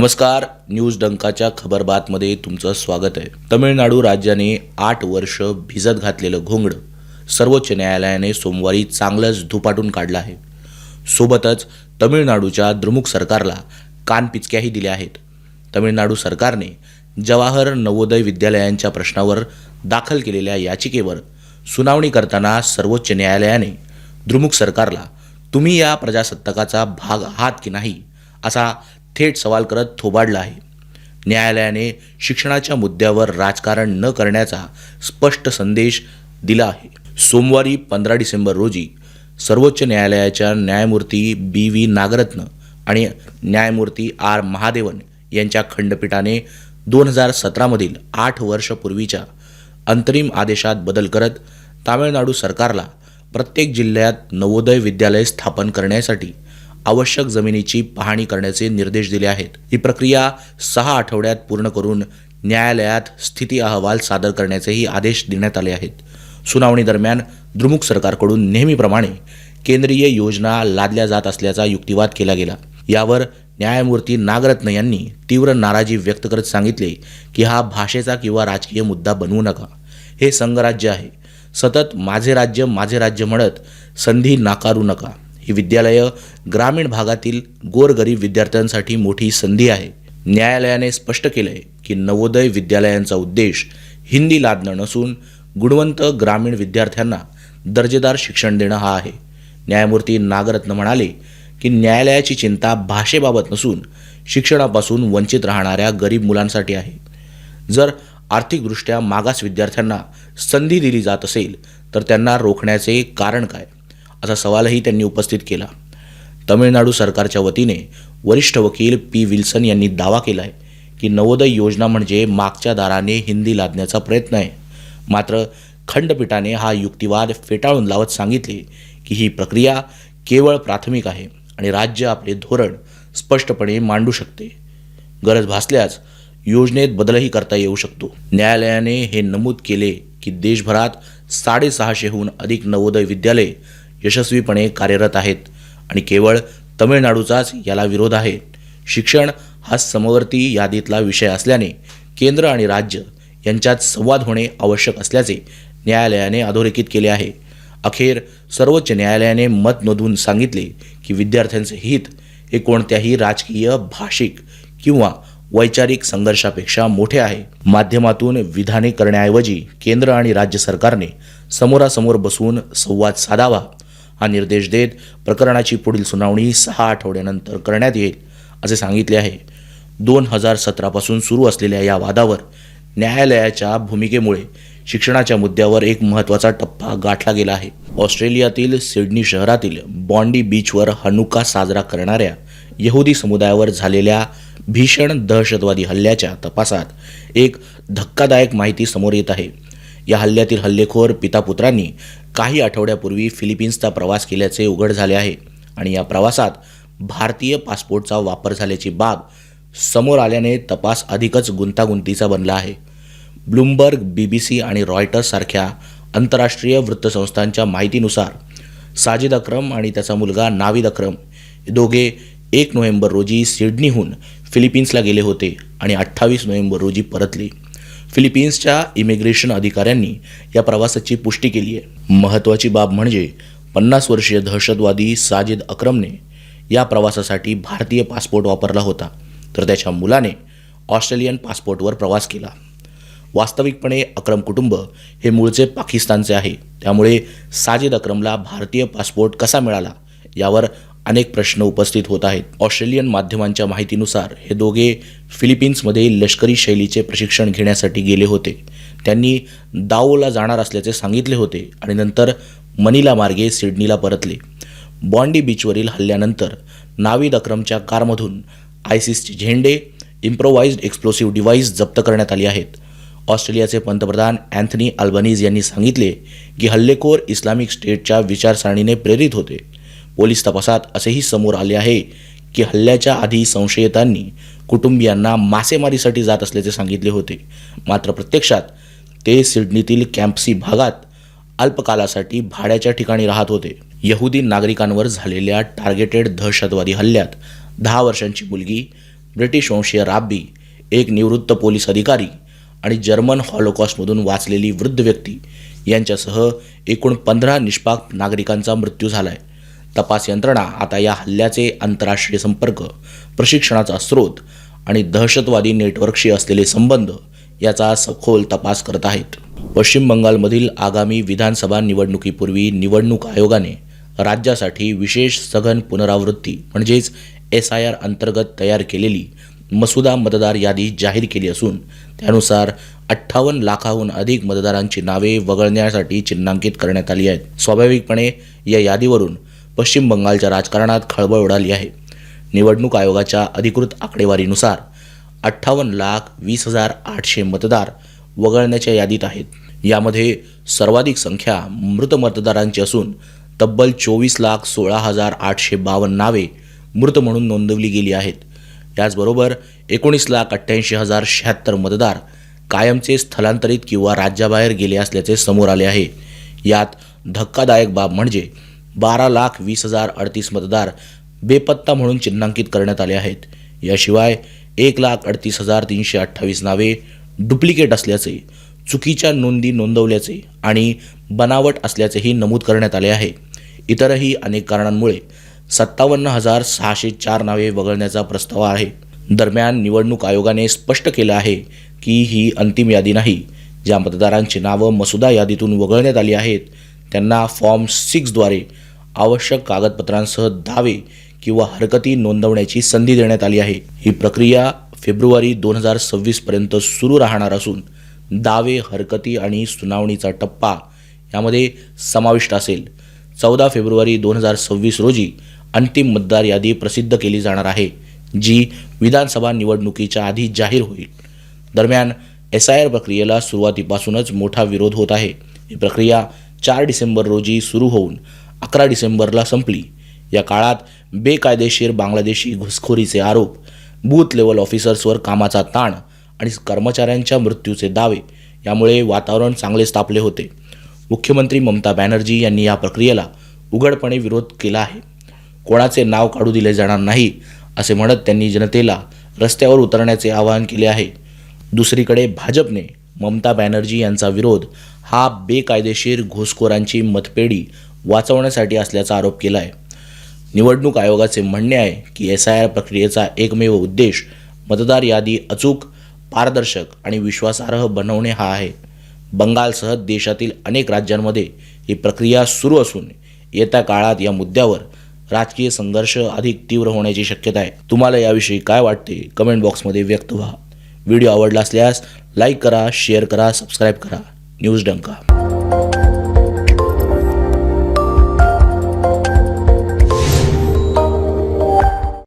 नमस्कार. न्यूज डंकाच्या खबरबातमध्ये तुमचं स्वागत आहे. तमिळनाडू राज्याने आठ वर्ष भिजत घातलेलं घोंगड सर्वोच्च न्यायालयाने सोमवारी चांगलंच धुपाटून काढलं आहे. सोबतच तमिळनाडूच्या द्रुमुक सरकारला कानपिचक्याही दिल्या आहेत. तमिळनाडू सरकारने जवाहर नवोदय विद्यालयांच्या प्रश्नावर दाखल केलेल्या याचिकेवर सुनावणी करताना सर्वोच्च न्यायालयाने द्रुमुक सरकारला तुम्ही या प्रजासत्ताकाचा भाग आहात की नाही? असा थेट सवाल करत थोबाडला आहे. न्यायालयाने शिक्षणाच्या मुद्द्यावर राजकारण न करण्याचा स्पष्ट संदेश दिला आहे. सोमवारी पंधरा डिसेंबर रोजी सर्वोच्च न्यायालयाच्या न्यायमूर्ती बी व्ही नागरत्न आणि न्यायमूर्ती आर महादेवन यांच्या खंडपीठाने दोन हजार सतरामधील आठ वर्षपूर्वीच्या अंतरिम आदेशात बदल करत तामिळनाडू सरकारला प्रत्येक जिल्ह्यात नवोदय विद्यालय स्थापन करण्यासाठी आवश्यक जमिनीची पाहणी करण्याचे निर्देश दिले आहेत. ही प्रक्रिया सहा आठवड्यात पूर्ण करून न्यायालयात स्थिती अहवाल सादर करण्याचेही आदेश देण्यात आले आहेत. सुनावणी दरम्यान द्रुमुक सरकारकडून नेहमीप्रमाणे केंद्रीय योजना लादल्या जात असल्याचा युक्तिवाद केला गेला. यावर न्यायमूर्ती नागरत्न यांनी तीव्र नाराजी व्यक्त करत सांगितले की हा भाषेचा किंवा राजकीय मुद्दा बनवू नका. हे संघराज्य आहे. सतत माझे राज्य माझे राज्य म्हणत संधी नाकारू नका. ही विद्यालयं ग्रामीण भागातील गोरगरीब विद्यार्थ्यांसाठी मोठी संधी आहे. न्यायालयाने स्पष्ट केलंय की नवोदय विद्यालयांचा उद्देश हिंदी लादणं नसून गुणवंत ग्रामीण विद्यार्थ्यांना दर्जेदार शिक्षण देणं हा आहे. न्यायमूर्ती नागरत्न म्हणाले की न्यायालयाची चिंता भाषेबाबत नसून शिक्षणापासून वंचित राहणाऱ्या गरीब मुलांसाठी आहे. जर आर्थिकदृष्ट्या मागास विद्यार्थ्यांना संधी दिली जात असेल तर त्यांना रोखण्याचे कारण काय? असा सवालही त्यांनी उपस्थित केला. तमिळनाडू सरकारच्या वतीने वरिष्ठ वकील पी विल्सन यांनी दावा केला आहे की नवोदय योजना म्हणजे मागच्या दाराने हिंदी लादण्याचा प्रयत्न आहे. मात्र खंडपीठाने हा युक्तिवाद फेटाळून लावत सांगितले की ही प्रक्रिया केवळ प्राथमिक आहे आणि राज्य आपले धोरण स्पष्टपणे मांडू शकते. गरज भासल्यास योजनेत बदलही करता येऊ शकतो. न्यायालयाने हे नमूद केले की देशभरात साडेसहाशेहून अधिक नवोदय विद्यालय यशस्वीपणे कार्यरत आहेत आणि केवळ तमिळनाडूचाच याला विरोध आहे. शिक्षण हा समवर्ती यादीतला विषय असल्याने केंद्र आणि राज्य यांच्यात संवाद होणे आवश्यक असल्याचे न्यायालयाने अधोरेखित केले आहे. अखेर सर्वोच्च न्यायालयाने मत नोंदवून सांगितले की विद्यार्थ्यांचे हित हे कोणत्याही राजकीय भाषिक किंवा वैचारिक संघर्षापेक्षा मोठे आहे. माध्यमातून विधाने करण्याऐवजी केंद्र आणि राज्य सरकारने समोरासमोर बसून संवाद साधावा. हा निर्देश देत प्रकरणाची पुढील सुनावणी सहा आठवड्यानंतर करण्यात येईल असे सांगितले आहे. दोन हजार सतरापासून सुरू असलेल्या या वादावर न्यायालयाच्या भूमिकेमुळे शिक्षणाच्या मुद्द्यावर एक महत्त्वाचा टप्पा गाठला गेला आहे. ऑस्ट्रेलियातील सिडनी शहरातील बॉन्डी बीचवर हनुका साजरा करणाऱ्या यहुदी समुदायावर झालेल्या भीषण दहशतवादी हल्ल्याच्या तपासात एक धक्कादायक माहिती समोर येत आहे. या हल्ल्यातील हल्लेखोर पितापुत्रांनी काही आठवड्यापूर्वी फिलिपिन्सचा प्रवास केल्याचे उघड झाले आहे आणि या प्रवासात भारतीय पासपोर्टचा वापर झाल्याची बाब समोर आल्याने तपास अधिकच गुंतागुंतीचा बनला आहे. ब्लूमबर्ग बी बी सी आणि रॉयटर्स सारख्या आंतरराष्ट्रीय वृत्तसंस्थांच्या माहितीनुसार साजिद अक्रम आणि त्याचा मुलगा नाविद अक्रम हे दोघे एक नोव्हेंबर रोजी सिडनीहून फिलिपिन्सला गेले होते आणि अठ्ठावीस नोव्हेंबर रोजी परतले. फिलिपिन्सच्या इमिग्रेशन अधिकाऱ्यांनी या प्रवासाची पुष्टी केली आहे. महत्त्वाची बाब म्हणजे पन्नास वर्षीय दहशतवादी साजिद अक्रमने या प्रवासासाठी भारतीय पासपोर्ट वापरला होता तर त्याच्या मुलाने ऑस्ट्रेलियन पासपोर्टवर प्रवास केला. वास्तविकपणे अक्रम कुटुंब हे मूळचे पाकिस्तानचे आहे. त्यामुळे साजिद अक्रमला भारतीय पासपोर्ट कसा मिळाला यावर अनेक प्रश्न उपस्थित होत आहेत. ऑस्ट्रेलियन माध्यमांच्या माहितीनुसार हे दोघे फिलिपिन्समध्ये लष्करी शैलीचे प्रशिक्षण घेण्यासाठी गेले होते. त्यांनी दाओला जाणार असल्याचे सांगितले होते आणि नंतर मनीला मार्गे सिडनीला परतले. बॉन्डी बीचवरील हल्ल्यानंतर नाविद अक्रमच्या कारमधून आयसिसचे झेंडे इम्प्रोवाइज्ड एक्सप्लोसिव्ह डिव्हाइस जप्त करण्यात आली आहेत. ऑस्ट्रेलियाचे पंतप्रधान अँथनी अल्बनीज यांनी सांगितले की हल्लेखोर इस्लामिक स्टेटच्या विचारसरणीने प्रेरित होते. पोलीस तपासात असेही समोर आले आहे की हल्ल्याच्या आधी संशयितांनी कुटुंबियांना मासेमारीसाठी जात असल्याचे सांगितले होते. मात्र प्रत्यक्षात ते सिडनीतील कॅम्पसी भागात अल्पकालासाठी भाड्याच्या ठिकाणी राहत होते. यहुदी नागरिकांवर झालेल्या टार्गेटेड दहशतवादी हल्ल्यात दहा वर्षांची मुलगी ब्रिटिश वंशीय राब्बी एक निवृत्त पोलीस अधिकारी आणि जर्मन हॉलोकॉस्टमधून वाचलेली वृद्ध व्यक्ती यांच्यासह एकूण पंधरा निष्पाक नागरिकांचा मृत्यू झाला आहे तपास यंत्रणा आता या हल्ल्याचे आंतरराष्ट्रीय संपर्क प्रशिक्षणाचा स्रोत आणि दहशतवादी नेटवर्कशी असलेले संबंध याचा सखोल तपास करत आहेत. पश्चिम बंगालमधील आगामी विधानसभा निवडणुकीपूर्वी निवडणूक आयोगाने राज्यासाठी विशेष सघन पुनरावृत्ती म्हणजेच एस आय आर अंतर्गत तयार केलेली मसुदा मतदार यादी जाहीर केली असून त्यानुसार अठ्ठावन्न लाखाहून अधिक मतदारांची नावे वगळण्यासाठी चिन्हांकित करण्यात आली आहेत. स्वाभाविकपणे या यादीवरून पश्चिम बंगालच्या राजकारणात खळबळ उडाली आहे. निवडणूक आयोगाच्या अधिकृत आकडेवारीनुसार अठ्ठावन्न लाख वीस हजार आठशे मतदार वगळण्याच्या यादीत आहेत. यामध्ये सर्वाधिक संख्या मृत मतदारांची असून तब्बल चोवीस लाख सोळा हजार आठशे बावन्न नावे मृत म्हणून नोंदवली गेली आहेत. याचबरोबर एकोणीस लाख अठ्ठ्याऐंशी हजार शहात्तर मतदार कायमचे स्थलांतरित किंवा राज्याबाहेर गेले असल्याचे समोर आले आहे. यात धक्कादायक बाब म्हणजे बारा लाख वीस हजार अडतीस मतदार बेपत्ता म्हणून चिन्हांकित करण्यात आले आहेत. याशिवाय एक लाख अडतीस हजार तीनशे अठ्ठावीस नावे डुप्लिकेट असल्याचे चुकीच्या नोंदी नोंदवल्याचे आणि बनावट असल्याचेही नमूद करण्यात आले आहे. इतरही अनेक कारणांमुळे सत्तावन्न हजार सहाशे चार नावे वगळण्याचा प्रस्ताव आहे. दरम्यान निवडणूक आयोगाने स्पष्ट केलं आहे की ही अंतिम यादी नाही. ज्या मतदारांची नावं मसुदा यादीतून वगळण्यात आली आहेत त्यांना फॉर्म सिक्सद्वारे आवश्यक कागदपत्रांसह दावे किंवा हरकती नोंदवण्याची संधी देण्यात आली आहे. ही प्रक्रिया फेब्रुवारी दोन हजार सव्वीसपर्यंत सुरू राहणार असून दावे हरकती आणि सुनावणीचा टप्पा यामध्ये समाविष्ट असेल. चौदा फेब्रुवारी दोन हजार सव्वीस रोजी अंतिम मतदार यादी प्रसिद्ध केली जाणार आहे जी विधानसभा निवडणुकीच्या आधी जाहीर होईल. दरम्यान एस आय आर प्रक्रियेला सुरुवातीपासूनच मोठा विरोध होत आहे. ही प्रक्रिया चार डिसेंबर रोजी सुरू होऊन अकरा डिसेंबरला संपली. या काळात बेकायदेशीर बांगलादेशी घुसखोरीचे आरोप बूथ लेवल ऑफिसर्सवर कामाचा ताण आणि कर्मचाऱ्यांच्या मृत्यूचे दावे यामुळे वातावरण चांगलेच तापले होते. मुख्यमंत्री ममता बॅनर्जी यांनी या प्रक्रियेला उघडपणे विरोध केला आहे. कोणाचे नाव काढू दिले जाणार नाही असे म्हणत त्यांनी जनतेला रस्त्यावर उतरण्याचे आवाहन केले आहे. दुसरीकडे भाजपने ममता बॅनर्जी यांचा विरोध हा बेकायदेशीर घुसखोरांची मतपेढी वाचवण्यासाठी असल्याचा आरोप केला आहे निवडणूक आयोगाचे म्हणणे आहे की एस आय आर प्रक्रियेचा एकमेव उद्देश मतदार यादी अचूक पारदर्शक आणि विश्वासार्ह बनवणे हा आहे. बंगालसह देशातील अनेक राज्यांमध्ये ही प्रक्रिया सुरू असून येत्या काळात या मुद्द्यावर राजकीय संघर्ष अधिक तीव्र होण्याची शक्यता आहे. तुम्हाला याविषयी काय वाटते? कमेंट बॉक्समध्ये व्यक्त व्हा. व्हिडिओ आवडला असल्यास लाईक करा शेअर करा सबस्क्राईब करा. न्यूज डंका